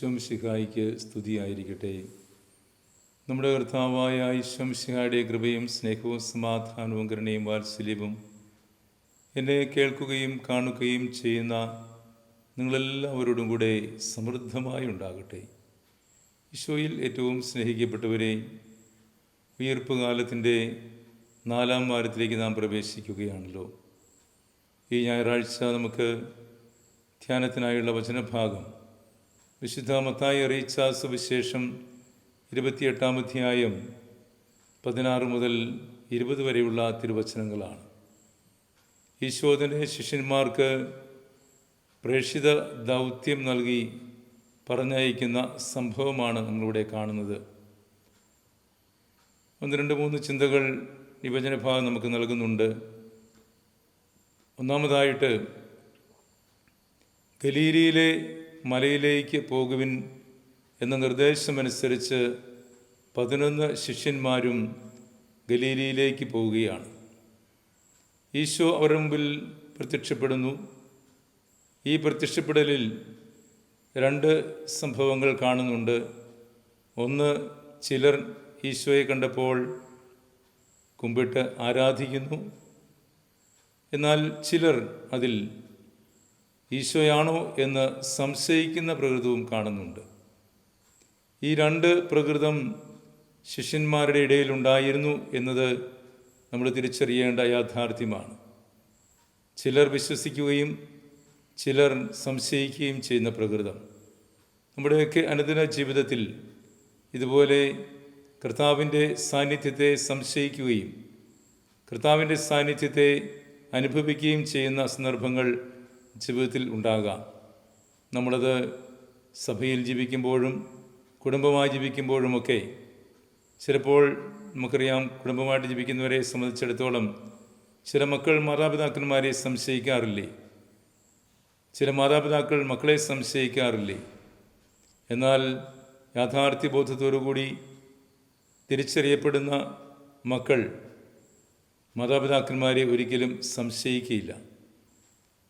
ഈശ്വം ശിഹായിക്ക് സ്തുതിയായിരിക്കട്ടെ. നമ്മുടെ കർത്താവായ ഈശ്വം ശിഹായുടെ കൃപയും സ്നേഹവും സമാധാനവും കരുണയും വാത്സല്യവും എന്നെ കേൾക്കുകയും കാണുകയും ചെയ്യുന്ന നിങ്ങളെല്ലാവരോടും കൂടെ സമൃദ്ധമായി ഉണ്ടാകട്ടെ. ഈശോയിൽ ഏറ്റവും സ്നേഹിക്കപ്പെട്ടവരെ ഉയർപ്പ് കാലത്തിന്റെ നാലാം വാരത്തിലേക്ക് നാം പ്രവേശിക്കുകയാണല്ലോ. ഈ ഞായറാഴ്ച നമുക്ക് ധ്യാനത്തിനായുള്ള വചനഭാഗം വിശുദ്ധ മത്തായി അറിയിച്ച സുവിശേഷം ഇരുപത്തിയെട്ടാം അധ്യായം പതിനാറ് മുതൽ ഇരുപത് വരെയുള്ള തിരുവചനങ്ങളാണ്. ഈശോദന ശിഷ്യന്മാർക്ക് പ്രേക്ഷിത ദൗത്യം നൽകി പറഞ്ഞയക്കുന്ന സംഭവമാണ് നമ്മളിവിടെ കാണുന്നത്. ഒന്ന് രണ്ട് മൂന്ന് ചിന്തകൾ വിഭജന ഭാഗം നമുക്ക് നൽകുന്നുണ്ട്. ഒന്നാമതായിട്ട് ഗലീലിയിലെ മലയിലേക്ക് പോകുവിൻ എന്ന നിർദ്ദേശമനുസരിച്ച് പതിനൊന്ന് ശിഷ്യന്മാരും ഗലീലിയിലേക്ക് പോവുകയാണ്. ഈശോ അവരുടെ മുമ്പിൽ പ്രത്യക്ഷപ്പെടുന്നു. ഈ പ്രത്യക്ഷപ്പെടലിൽ രണ്ട് സംഭവങ്ങൾ കാണുന്നുണ്ട്. ഒന്ന് ചിലർ ഈശോയെ കണ്ടപ്പോൾ കുമ്പിട്ട് ആരാധിക്കുന്നു. എന്നാൽ ചിലർ അതിൽ ഈശോയാണോ എന്ന് സംശയിക്കുന്ന പ്രകൃതവും കാണുന്നുണ്ട്. ഈ രണ്ട് പ്രകൃതം ശിഷ്യന്മാരുടെ ഇടയിൽ ഉണ്ടായിരുന്നു എന്നത് നമ്മൾ തിരിച്ചറിയേണ്ട യാഥാർത്ഥ്യമാണ്. ചിലർ വിശ്വസിക്കുകയും ചിലർ സംശയിക്കുകയും ചെയ്യുന്ന പ്രകൃതം. നമ്മുടെയൊക്കെ അനുദിന ജീവിതത്തിൽ ഇതുപോലെ കർത്താവിന്റെ സാന്നിധ്യത്തെ സംശയിക്കുകയും കർത്താവിന്റെ സാന്നിധ്യത്തെ അനുഭവിക്കുകയും ചെയ്യുന്ന സന്ദർഭങ്ങൾ ജീവിതത്തിൽ ഉണ്ടാകാം. നമ്മളത് സഭയിൽ ജീവിക്കുമ്പോഴും കുടുംബമായി ജീവിക്കുമ്പോഴുമൊക്കെ ചിലപ്പോൾ നമുക്കറിയാം കുടുംബമായിട്ട് ജീവിക്കുന്നവരെ സംബന്ധിച്ചിടത്തോളം ചില മക്കൾ മാതാപിതാക്കന്മാരെ സംശയിക്കാറില്ലേ? ചില മാതാപിതാക്കൾ മക്കളെ സംശയിക്കാറില്ലേ? എന്നാൽ യാഥാർത്ഥ്യബോധത്തോടുകൂടി തിരിച്ചറിയപ്പെടുന്ന മക്കൾ മാതാപിതാക്കന്മാരെ ഒരിക്കലും സംശയിക്കുകയില്ല.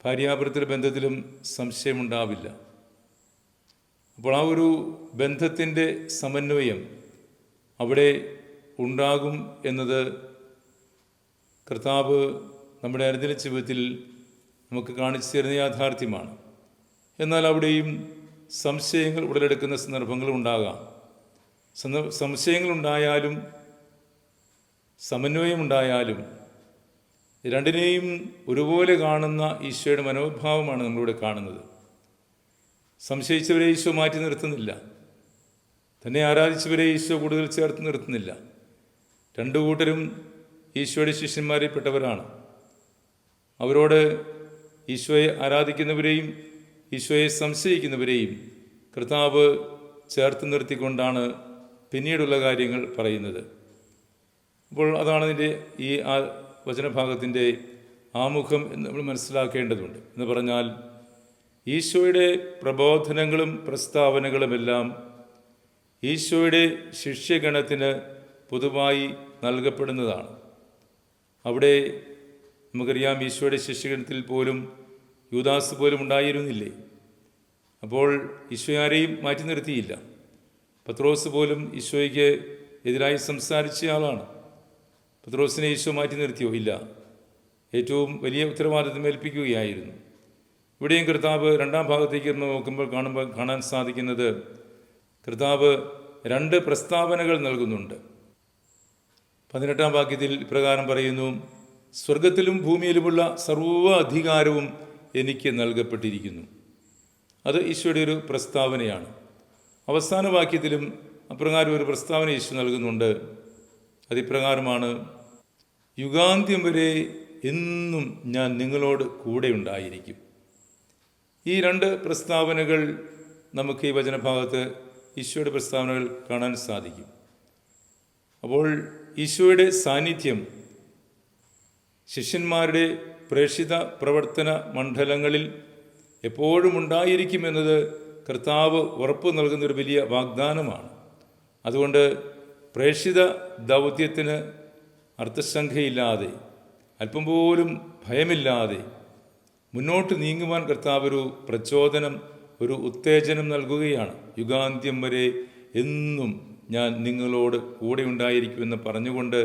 ഭാര്യാഭർത്തൃ ബന്ധത്തിലും സംശയമുണ്ടാവില്ല. അപ്പോൾ ആ ഒരു ബന്ധത്തിന്റെ സമന്വയം അവിടെ ഉണ്ടാകും എന്നത് കർത്താവ് നമ്മുടെ അനുദിന ജീവിതത്തിൽ നമുക്ക് കാണിച്ചു തരുന്ന യാഥാർത്ഥ്യമാണ്. എന്നാൽ അവിടെയും സംശയങ്ങൾ ഉടലെടുക്കുന്ന സന്ദർഭങ്ങൾ ഉണ്ടാകാം. സംശയങ്ങളുണ്ടായാലും സമന്വയമുണ്ടായാലും രണ്ടിനെയും ഒരുപോലെ കാണുന്ന ഈശോയുടെ മനോഭാവമാണ് നമ്മളിവിടെ കാണുന്നത്. സംശയിച്ചവരെ ഈശോ മാറ്റി നിർത്തുന്നില്ല. തന്നെ ആരാധിച്ചവരെ ഈശോ കൂടുതൽ ചേർത്ത് നിർത്തുന്നില്ല. രണ്ടു കൂട്ടരും ഈശോയുടെ ശിഷ്യന്മാരിൽപ്പെട്ടവരാണ്. അവരോട് ഈശോയെ ആരാധിക്കുന്നവരെയും ഈശോയെ സംശയിക്കുന്നവരെയും കർത്താവ് ചേർത്ത് നിർത്തിക്കൊണ്ടാണ് പിന്നീടുള്ള കാര്യങ്ങൾ പറയുന്നത്. അപ്പോൾ അതാണ് ഇതിന്റെ ഈ വചനഭാഗത്തിന്റെ ആമുഖം എന്ന് നമ്മൾ മനസ്സിലാക്കേണ്ടതുണ്ട്. എന്ന് പറഞ്ഞാൽ ഈശോയുടെ പ്രബോധനങ്ങളും പ്രസ്താവനകളുമെല്ലാം ഈശോയുടെ ശിഷ്യഗണത്തിന് പൊതുവായി നൽകപ്പെടുന്നതാണ്. അവിടെ നമുക്കറിയാം ഈശോയുടെ ശിഷ്യഗണത്തിൽ പോലും യൂദാസ് പോലും ഉണ്ടായിരുന്നില്ലേ? അപ്പോൾ ഈശോ ആരെയും മാറ്റി നിർത്തിയില്ല. പത്രോസ് പോലും ഈശോയ്ക്ക് എതിരായി സംസാരിച്ച ആളാണ്. പത്രോസിനെ യേശു മാറ്റി നിർത്തിയോ? ഇല്ല. ഏറ്റവും വലിയ ഉത്തരവാദിത്വം ഏൽപ്പിക്കുകയായിരുന്നു. ഇവിടെയും കർത്താവ് രണ്ടാം ഭാഗത്തേക്ക് നോക്കുമ്പോൾ കാണുമ്പോൾ കാണാൻ സാധിക്കുന്നത് കർത്താവ് രണ്ട് പ്രസ്താവനകൾ നൽകുന്നുണ്ട്. പതിനെട്ടാം വാക്യത്തിൽ ഇപ്രകാരം പറയുന്നു സ്വർഗത്തിലും ഭൂമിയിലുമുള്ള സർവ അധികാരവും എനിക്ക് നൽകപ്പെട്ടിരിക്കുന്നു. അത് ഈശോയുടെ ഒരു പ്രസ്താവനയാണ്. അവസാന വാക്യത്തിലും അപ്രകാരം ഒരു പ്രസ്താവന യേശു നൽകുന്നുണ്ട്. അതിപ്രകാരമാണ് യുഗാന്ത്യം വരെ എന്നും ഞാൻ നിങ്ങളോട് കൂടെ ഉണ്ടായിരിക്കും. ഈ രണ്ട് പ്രസ്താവനകൾ നമുക്ക് ഈ വചനഭാഗത്ത് ഈശോയുടെ പ്രസ്താവനകൾ കാണാൻ സാധിക്കും. അപ്പോൾ ഈശോയുടെ സാന്നിധ്യം ശിഷ്യന്മാരുടെ പ്രേക്ഷിത പ്രവർത്തന മണ്ഡലങ്ങളിൽ എപ്പോഴും ഉണ്ടായിരിക്കുമെന്നത് കർത്താവ് ഉറപ്പ് നൽകുന്നൊരു വലിയ വാഗ്ദാനമാണ്. അതുകൊണ്ട് പ്രേക്ഷിത ദൗത്യത്തിന് അർത്ഥശങ്കയില്ലാതെ അല്പം പോലും ഭയമില്ലാതെ മുന്നോട്ട് നീങ്ങുവാൻ കർത്താവ് ഒരു പ്രചോദനം ഒരു ഉത്തേജനം നൽകുകയാണ്. യുഗാന്ത്യം വരെ എന്നും ഞാൻ നിങ്ങളോട് കൂടെ ഉണ്ടായിരിക്കുമെന്ന് പറഞ്ഞുകൊണ്ട്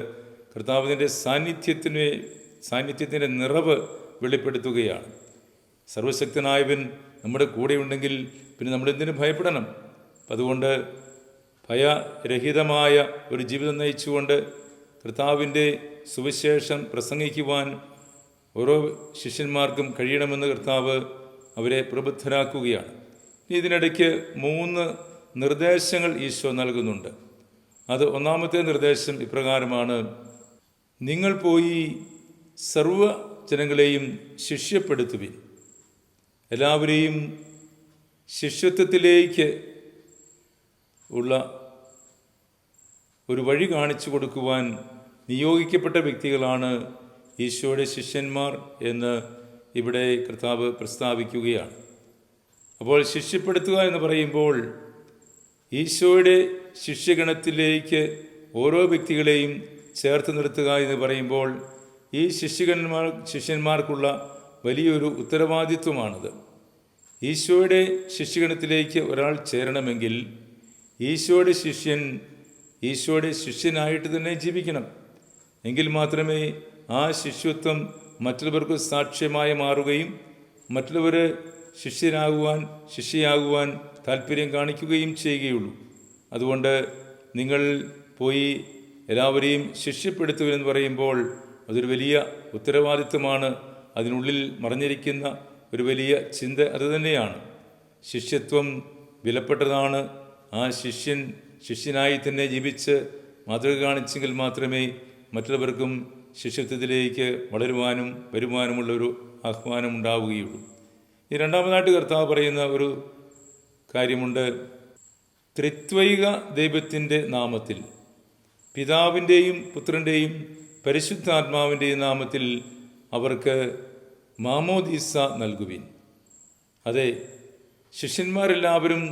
കർത്താവിന്റെ സാന്നിധ്യത്തിന് സാന്നിധ്യത്തിന്റെ നിറവ് വെളിപ്പെടുത്തുകയാണ്. സർവശക്തനായവൻ നമ്മുടെ കൂടെ ഉണ്ടെങ്കിൽ പിന്നെ നമ്മൾ എന്തിനു ഭയപ്പെടണം? അതുകൊണ്ട് ഭയരഹിതമായ ഒരു ജീവിതം നയിച്ചുകൊണ്ട് കർത്താവിന്റെ സുവിശേഷം പ്രസംഗിക്കുവാൻ ഓരോ ശിഷ്യന്മാർക്കും കഴിയണമെന്ന് കർത്താവ് അവരെ പ്രബുദ്ധരാക്കുകയാണ്. ഇതിനിടയ്ക്ക് മൂന്ന് നിർദ്ദേശങ്ങൾ ഈശോ നൽകുന്നുണ്ട്. അത് ഒന്നാമത്തെ നിർദ്ദേശം ഇപ്രകാരമാണ്. നിങ്ങൾ പോയി സർവ ജനങ്ങളെയും ശിഷ്യപ്പെടുത്തുവിൻ. എല്ലാവരെയും ശിഷ്യത്വത്തിലേക്ക് ഉള്ള ഒരു വഴി കാണിച്ചു കൊടുക്കുവാൻ നിയോഗിക്കപ്പെട്ട വ്യക്തികളാണ് ഈശോയുടെ ശിഷ്യന്മാർ എന്ന് ഇവിടെ കർത്താവ് പ്രസ്താവിക്കുകയാണ്. അപ്പോൾ ശിഷ്യപ്പെടുത്തുക എന്ന് പറയുമ്പോൾ ഈശോയുടെ ശിഷ്യഗണത്തിലേക്ക് ഓരോ വ്യക്തികളെയും ചേർത്ത് നിർത്തുക എന്ന് പറയുമ്പോൾ ഈ ശിഷ്യകന്മാർ ശിഷ്യന്മാർക്കുള്ള വലിയൊരു ഉത്തരവാദിത്വമാണത്. ഈശോയുടെ ശിഷ്യഗണത്തിലേക്ക് ഒരാൾ ചേരണമെങ്കിൽ ഈശോയുടെ ശിഷ്യൻ ഈശോയുടെ ശിഷ്യനായിട്ട് തന്നെ ജീവിക്കണം. എങ്കിൽ മാത്രമേ ആ ശിഷ്യത്വം മറ്റുള്ളവർക്ക് സാക്ഷ്യമായി മാറുകയും മറ്റുള്ളവർ ശിഷ്യനാകുവാൻ ശിഷ്യയാകുവാൻ താല്പര്യം കാണിക്കുകയും ചെയ്യുകയുള്ളൂ. അതുകൊണ്ട് നിങ്ങൾ പോയി എല്ലാവരെയും ശിഷ്യപ്പെടുത്തുവെന്ന് പറയുമ്പോൾ അതൊരു വലിയ ഉത്തരവാദിത്വമാണ്. അതിനുള്ളിൽ മറഞ്ഞിരിക്കുന്ന ഒരു വലിയ ചിന്ത അതുതന്നെയാണ് ശിഷ്യത്വം വിലപ്പെട്ടതാണ്. ആ ശിഷ്യൻ ശിഷ്യനായി തന്നെ ജീവിച്ച് മാതൃക കാണിച്ചെങ്കിൽ മാത്രമേ മറ്റുള്ളവർക്കും ശിഷ്യത്വത്തിലേക്ക് വളരുവാനും വരുവാനുമുള്ളൊരു ആഹ്വാനം ഉണ്ടാവുകയുള്ളൂ ഈ രണ്ടാമതായിട്ട് കർത്താവ് പറയുന്ന ഒരു കാര്യമുണ്ട്. ത്രിത്വൈക ദൈവത്തിന്റെ നാമത്തിൽ പിതാവിന്റെയും പുത്രന്റെയും പരിശുദ്ധാത്മാവിന്റെയും നാമത്തിൽ അവർക്ക് മാമോദീസ നൽകുവിൻ. അതെ ശിഷ്യന്മാരെല്ലാവരും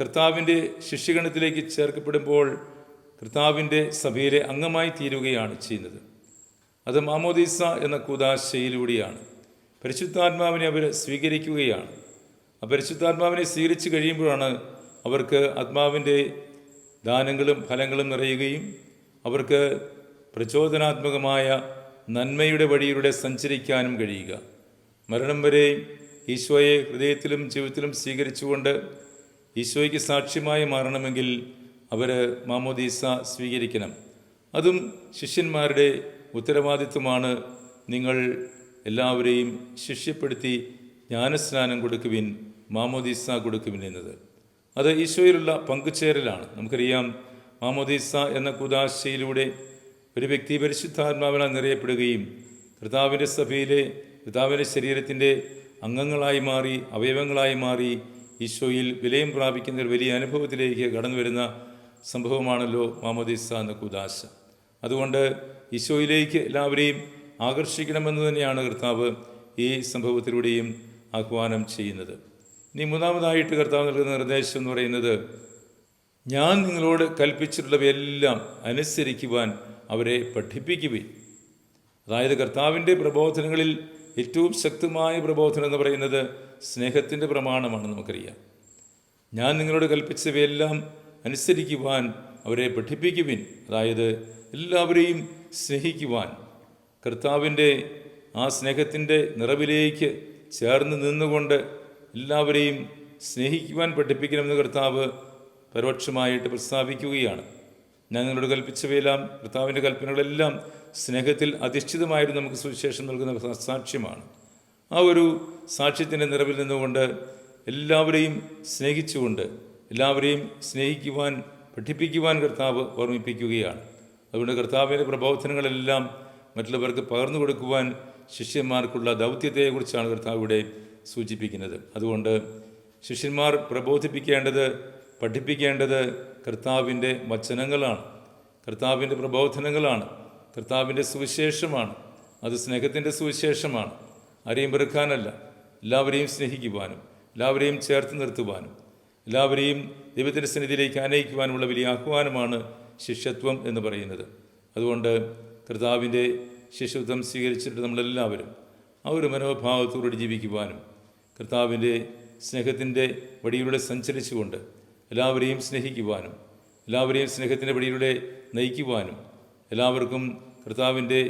കർത്താവിന്റെ ശിഷ്യഗണത്തിലേക്ക് ചേർക്കപ്പെടുമ്പോൾ കർത്താവിന്റെ സഭയിലെ അംഗമായി തീരുകയാണ് ചെയ്യുന്നത്. അത് മാമോദീസ എന്ന കൂതാശയിലൂടെയാണ്. പരിശുദ്ധാത്മാവിനെ അവർ സ്വീകരിക്കുകയാണ്. ആ പരിശുദ്ധാത്മാവിനെ സ്വീകരിച്ചു കഴിയുമ്പോഴാണ് അവർക്ക് ആത്മാവിന്റെ ദാനങ്ങളും ഫലങ്ങളും നിറയുകയും അവർക്ക് പ്രചോദനാത്മകമായ നന്മയുടെ വഴിയിലൂടെ സഞ്ചരിക്കാനും കഴിയുക. മരണം വരെ ഈശോയെ ഹൃദയത്തിലും ജീവിതത്തിലും സ്വീകരിച്ചുകൊണ്ട് ഈശോയ്ക്ക് സാക്ഷ്യമായി മാറണമെങ്കിൽ അവർ മാമോദീസ സ്വീകരിക്കണം. അതും ശിഷ്യന്മാരുടെ ഉത്തരവാദിത്വമാണ് നിങ്ങൾ എല്ലാവരെയും ശിഷ്യപ്പെടുത്തി ജ്ഞാനസ്നാനം കൊടുക്കുവിൻ മാമോദീസ കൊടുക്കുവിൻ എന്നത്. അത് ഈശോയിലുള്ള പങ്കുചേരലാണ്. നമുക്കറിയാം മാമോദീസ എന്ന കുദാശയിലൂടെ ഒരു വ്യക്തി പരിശുദ്ധാത്മാവിനാൽ നിറയപ്പെടുകയും കർത്താവിന്റെ സഭയിലെ കർത്താവിന്റെ ശരീരത്തിന്റെ അംഗങ്ങളായി മാറി അവയവങ്ങളായി മാറി ഈശോയിൽ വിലയം പ്രാപിക്കുന്ന ഒരു വലിയ അനുഭവത്തിലേക്ക് കടന്നു വരുന്ന സംഭവമാണല്ലോ മാമോദിസ എന്ന കുദാശ. അതുകൊണ്ട് ഈശോയിലേക്ക് എല്ലാവരെയും ആകർഷിക്കണമെന്ന് തന്നെയാണ് കർത്താവ് ഈ സംഭവത്തിലൂടെയും ആഹ്വാനം ചെയ്യുന്നത്. ഇനി മൂന്നാമതായിട്ട് കർത്താവ് നൽകുന്ന നിർദ്ദേശം എന്ന് പറയുന്നത് ഞാൻ നിങ്ങളോട് കൽപ്പിച്ചിട്ടുള്ളവയെല്ലാം അനുസരിക്കുവാൻ അവരെ പഠിപ്പിക്കുവിൻ. അതായത് കർത്താവിന്റെ പ്രബോധനങ്ങളിൽ ഏറ്റവും ശക്തമായ പ്രബോധനം എന്ന് പറയുന്നത് സ്നേഹത്തിന്റെ പ്രമാണമാണ് നമുക്കറിയാം. ഞാൻ നിങ്ങളോട് കൽപ്പിച്ചവയെല്ലാം അനുസരിക്കുവാൻ അവരെ പഠിപ്പിക്കുവിൻ. അതായത് എല്ലാവരെയും സ്നേഹിക്കുവാൻ. കർത്താവിന്റെ ആ സ്നേഹത്തിന്റെ നിറവിലേക്ക് ചേർന്ന് നിന്നുകൊണ്ട് എല്ലാവരെയും സ്നേഹിക്കുവാൻ പഠിപ്പിക്കണമെന്ന് കർത്താവ് പരോക്ഷമായിട്ട് പ്രസ്താവിക്കുകയാണ്. ഞാൻ നിങ്ങളോട് കൽപ്പിച്ചവയെല്ലാം കർത്താവിന്റെ കൽപ്പനകളെല്ലാം സ്നേഹത്തിൽ അധിഷ്ഠിതമായിരുന്നു നമുക്ക് സുവിശേഷം നൽകുന്ന സാക്ഷ്യമാണ്. ആ ഒരു സാക്ഷ്യത്തിന്റെ നിറവിൽ നിന്നുകൊണ്ട് എല്ലാവരെയും സ്നേഹിച്ചുകൊണ്ട് എല്ലാവരെയും സ്നേഹിക്കുവാൻ പഠിപ്പിക്കുവാൻ കർത്താവ് ഓർമ്മിപ്പിക്കുകയാണ്. അതുകൊണ്ട് കർത്താവിന്റെ പ്രബോധനങ്ങളെല്ലാം മറ്റുള്ളവർക്ക് പകർന്നു കൊടുക്കുവാൻ ശിഷ്യന്മാർക്കുള്ള ദൗത്യത്തെക്കുറിച്ചാണ് കർത്താവ് ഇവിടെ സൂചിപ്പിക്കുന്നത്. അതുകൊണ്ട് ശിഷ്യന്മാർ പ്രബോധിപ്പിക്കേണ്ടത് പഠിപ്പിക്കേണ്ടത് കർത്താവിന്റെ വചനങ്ങളാണ്. കർത്താവിന്റെ പ്രബോധനങ്ങളാണ്. കർത്താവിന്റെ സുവിശേഷമാണ്. അത് സ്നേഹത്തിന്റെ സുവിശേഷമാണ്. ആരെയും വെറുക്കാനല്ല. എല്ലാവരെയും സ്നേഹിക്കുവാനും എല്ലാവരെയും ചേർത്ത് നിർത്തുവാനും. എല്ലാവരെയും ദൈവത്തിന്റെ സന്നിധിയിലേക്ക് ആനയിക്കുവാനുമുള്ള വലിയ ആഹ്വാനമാണ് ശിഷ്യത്വം എന്ന് പറയുന്നത്. അതുകൊണ്ട് കർത്താവിന്റെ ശിഷ്യത്വം സ്വീകരിച്ചിട്ട് നമ്മളെല്ലാവരും ആ ഒരു മനോഭാവത്തോടെ ജീവിക്കുവാനും കർത്താവിന്റെ സ്നേഹത്തിന്റെ വഴിയിലൂടെ സഞ്ചരിച്ചുകൊണ്ട് എല്ലാവരെയും സ്നേഹിക്കുവാനും എല്ലാവരെയും സ്നേഹത്തിന്റെ വഴിയിലൂടെ നയിക്കുവാനും എല്ലാവർക്കും കർത്താവിന്റെ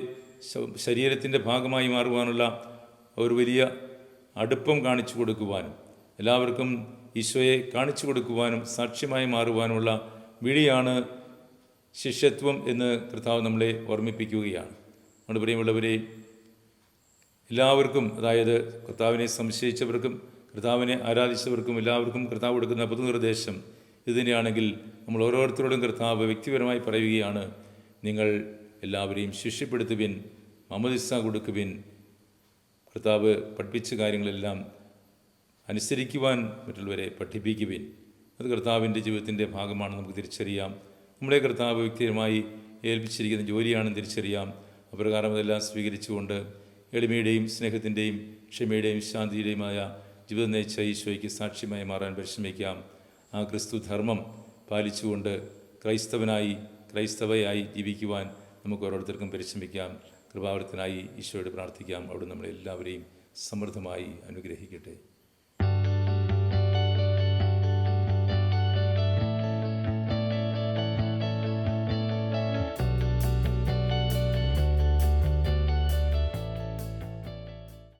ശരീരത്തിന്റെ ഭാഗമായി മാറുവാനുള്ള ഒരു വലിയ അടുപ്പം കാണിച്ചു കൊടുക്കുവാനും എല്ലാവർക്കും ഈശോയെ കാണിച്ചു കൊടുക്കുവാനും സാക്ഷ്യമായി മാറുവാനുമുള്ള വിളിയാണ് ശിഷ്യത്വം എന്ന് കർത്താവ് നമ്മളെ ഓർമ്മിപ്പിക്കുകയാണ്. നമ്മുടെ പ്രിയമുള്ളവരെ എല്ലാവർക്കും അതായത് കർത്താവിനെ സംശയിച്ചവർക്കും കർത്താവിനെ ആരാധിച്ചവർക്കും എല്ലാവർക്കും കർത്താവ് കൊടുക്കുന്ന പൊതുനിർദ്ദേശം ഇതിനെയാണെങ്കിൽ നമ്മൾ ഓരോരുത്തരോടും കർത്താവ് വ്യക്തിപരമായി പറയുകയാണ് നിങ്ങൾ എല്ലാവരെയും ശിഷ്യപ്പെടുത്തുവിൻ മമദിസ കൊടുക്കുവിൻ. കർത്താവ് പഠിപ്പിച്ച കാര്യങ്ങളെല്ലാം അനുസരിക്കുവാൻ മറ്റുള്ളവരെ പഠിപ്പിക്കുവിൻ. അത് കർത്താവിന്റെ ജീവിതത്തിന്റെ ഭാഗമാണ്. നമുക്ക് തിരിച്ചറിയാം. നമ്മുടെ കർത്താവ് വ്യക്തിപരമായി ഏൽപ്പിച്ചിരിക്കുന്ന ജോലിയാണെന്ന് തിരിച്ചറിയാം. അപ്രകാരം അതെല്ലാം സ്വീകരിച്ചുകൊണ്ട് എളിമയുടെയും സ്നേഹത്തിന്റെയും ക്ഷമയുടെയും ശാന്തിയുടെയുമായ ജീവിതം നയിച്ച ഈശോയ്ക്ക് സാക്ഷ്യമായി മാറാൻ പരിശ്രമിക്കാം. ആ ക്രിസ്തു ധർമ്മം പാലിച്ചുകൊണ്ട് ക്രൈസ്തവനായി ക്രൈസ്തവയായി ജീവിക്കുവാൻ നമുക്ക് ഓരോരുത്തർക്കും പരിശ്രമിക്കാം. കൃപാവരത്തിനായി ഈശോയോട് പ്രാർത്ഥിക്കാം. അവിടെ നമ്മളെല്ലാവരെയും സമൃദ്ധമായി അനുഗ്രഹിക്കട്ടെ.